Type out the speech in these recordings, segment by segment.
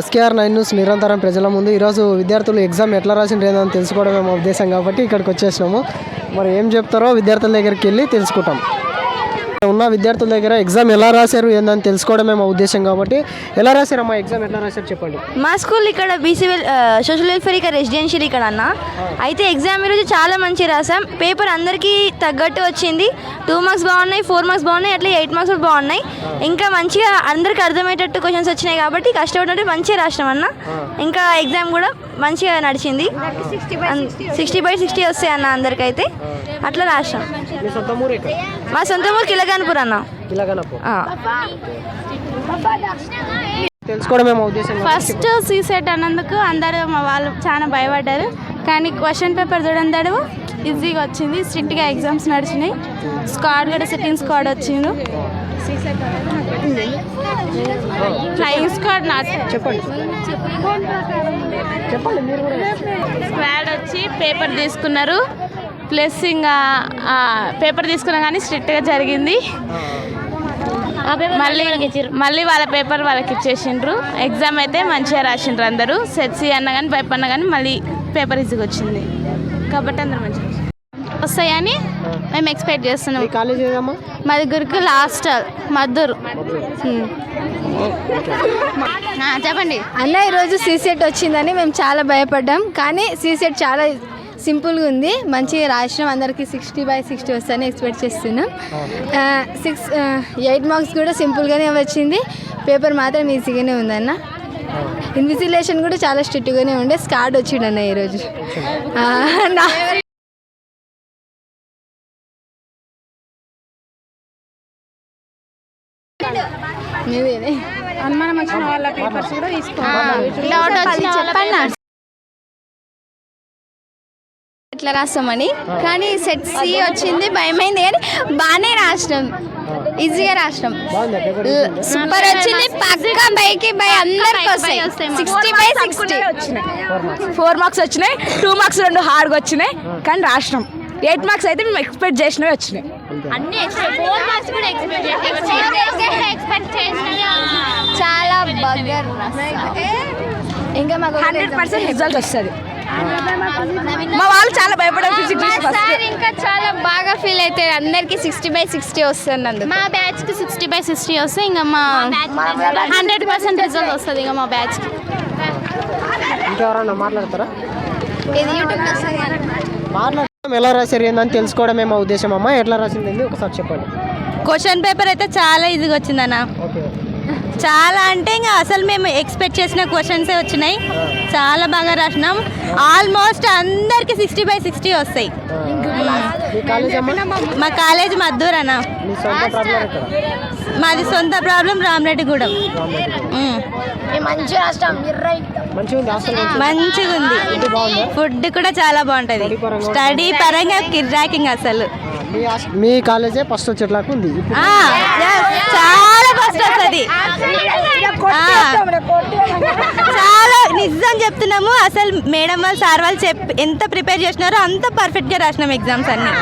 SKR nine news నిరంతరం ప్రజల ముందు. ఈరోజు విద్యార్థులు ఎగ్జామ్ ఎట్లా రాసిండ్రు ఏందని తెలుసుకోవడమే మా ఉద్దేశం కాబట్టి ఇక్కడికి వచ్చేసినాము. మరి ఏం చెప్తారో విద్యార్థుల దగ్గరికి వెళ్ళి తెలుసుకుంటాం. ఉన్న విద్యార్థుల దగ్గర ఎగ్జామ్ ఎలా రాశారు ఏందని తెలుసుకోవడమే మా ఉద్దేశం కాబట్టి. ఎలా రాశారమ్మా ఎగ్జామ్ ఎట్లా రాశారు చెప్పండి. మా స్కూల్ ఇక్కడ బీసీ వెల్ సోషల్ వెల్ఫేర్ ఇక్కడ రెసిడెన్షియల్ ఇక్కడ అన్న. అయితే ఎగ్జామ్ ఈరోజు చాలా మంచి రాసాం పేపర్ అందరికీ తగ్గట్టు వచ్చింది. టూ మార్క్స్ బాగున్నాయి ఫోర్ మార్క్స్ బాగున్నాయి అట్లా ఎయిట్ మార్క్స్ బాగున్నాయి. ఇంకా మంచిగా అందరికి అర్థమయ్యేటట్టు క్వశ్చన్స్ వచ్చినాయి కాబట్టి కష్టపడినట్టు మంచిగా రాసినాం అన్న. ఇంకా ఎగ్జామ్ కూడా మంచిగా నడిచింది. సిక్స్టీ బై సిక్స్టీ వస్తాయి అన్న అందరికైతే. అట్లా రాసాం మీ సొంత ఊరు ఊరు కిలగాన్పూర్ అన్న ఫస్ట్ సీసెట్ అన్నందుకు అందరూ మా వాళ్ళు చాలా భయపడ్డారు. కానీ క్వశ్చన్ పేపర్ చూడండి ఈజీగా వచ్చింది. స్ట్రిక్ట్గా ఎగ్జామ్స్ నడిచినాయి. స్క్వాడ్ కూడా సిట్టింగ్ స్క్వాడ్ వచ్చిండు. ఫ్లయింగ్ స్క్వాడ్ స్క్వాడ్ వచ్చి పేపర్ తీసుకున్నారు. ప్లస్ ఇంకా పేపర్ తీసుకున్నా కానీ స్ట్రిక్ట్గా జరిగింది. మళ్ళీ మళ్ళీ వాళ్ళ పేపర్ వాళ్ళకి ఇచ్చేసిండ్రు. ఎగ్జామ్ అయితే మంచిగా రాసిండ్రు అందరూ. సెట్సి అన్న కానీ పైప్ అన్న కానీ మళ్ళీ పేపర్ ఈజీగా వచ్చింది. కాబట్టి అందరూ మంచిగా వస్తాయని మేము ఎక్స్పెక్ట్ చేస్తున్నాం. మీ గురుకుల హాస్టల్ మద్దూరు. చెప్పండి. అన్న ఈరోజు సీసెట్ వచ్చిందని మేము చాలా భయపడ్డాం. కానీ సీసెట్ చాలా సింపుల్గా ఉంది. మంచిగా రాసినాం. అందరికీ సిక్స్టీ బై సిక్స్టీ వస్తాయని ఎక్స్పెక్ట్ చేస్తున్నాం. సిక్స్ ఎయిట్ మార్క్స్ కూడా సింపుల్గానే వచ్చింది. పేపర్ మాత్రం ఈజీగానే ఉందన్న. ఇన్విజిలేషన్ కూడా చాలా స్ట్రిక్ట్గానే ఉండే. స్కాడ్ వచ్చిండన్న ఈరోజు అనుమానం వచ్చిన వాళ్ళ పేపర్స్ కూడా డౌట్ ఎట్లా రాస్తామని కానీ సెట్ సి వచ్చింది భయమైంది కానీ బాగానే రాసినాం. ఈజీగా రాసినాం. సూపర్ వచ్చింది పక్క బైకి బై అందరికి వస్తాయి. Sixty by sixty four marks వచ్చినాయి టూ మార్క్స్ రెండు హార్డ్గా వచ్చినాయి కానీ రాసినాం. ఎయిట్ మార్క్స్ అయితే మేము ఎక్స్పెక్ట్ చేసినవి వచ్చినాయి. చాలా బగ్గర్ ఇంకా మాకు హండ్రెడ్ పర్సెంట్ రిజల్ట్ వస్తుంది. మా వాళ్ళు చాలా భయపడారు ఫిజిక్స్ ఫస్ట్ సార్ ఇంకా చాలా బాగా ఫీల్ అవుతాయి అందరికి సిక్స్టీ బై సిక్స్టీ వస్తుంది మా బ్యాచ్కి సిక్స్టీ బై సిక్స్టీ వస్తే ఇంకా మా హండ్రెడ్ పర్సెంట్ రిజల్ట్ వస్తుంది ఇంకా మా బ్యాచ్కి ఇంకెవరన్నా మాట్లాడతారా? ఇది యూట్యూబ్ మాట్లాడడం ఎలా రాశారు ఏందని తెలుసుకోవడమే మా ఉద్దేశం అమ్మా. ఎట్లా రాసింది ఒకసారి చెప్పండి. క్వశ్చన్ పేపర్ అయితే చాలా ఈజీగా వచ్చిందన్న. ఓకే. చాలా అంటే ఇంకా అసలు మేము ఎక్స్పెక్ట్ చేసిన క్వశ్చన్సే వచ్చినాయి. చాలా బాగా రాసినాం. ఆల్మోస్ట్ అందరికి సిక్స్టీ బై సిక్స్టీ వస్తాయి. మీ కాలేజ్ అమ్మా? మా కాలేజ్ మద్దూర్ అన్న. మాది సొంత ప్రాబ్లం రామరెడ్డిగూడెం. మంచిగా ఉంది ఫుడ్ కూడా చాలా బాగుంటుంది. స్టడీ పరంగా కిర్రాకింగ్ అసలు. మీ కాలేజే ఫస్ట్ వచ్చేట్లాగా ఉంది. ఫస్ట్ వస్తుంది చాలా నిజం చెప్తున్నాము. అసలు మేడం వాళ్ళు సార్ వాళ్ళు చెప్ ఎంత ప్రిపేర్ చేసినారో అంత పర్ఫెక్ట్గా రాసినాం ఎగ్జామ్స్ అన్ని.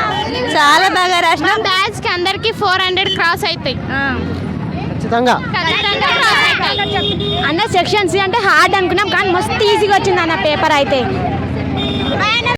చాలా బాగా రాసినాం. బ్యాచ్కి అందరికి ఫోర్ హండ్రెడ్ క్రాస్ అవుతాయి. ఖచ్చితంగా. అన్న సెక్షన్ సి అంటే హార్డ్ అనుకున్నాం కానీ మస్తు ఈజీగా వచ్చింది అన్న పేపర్ అయితే.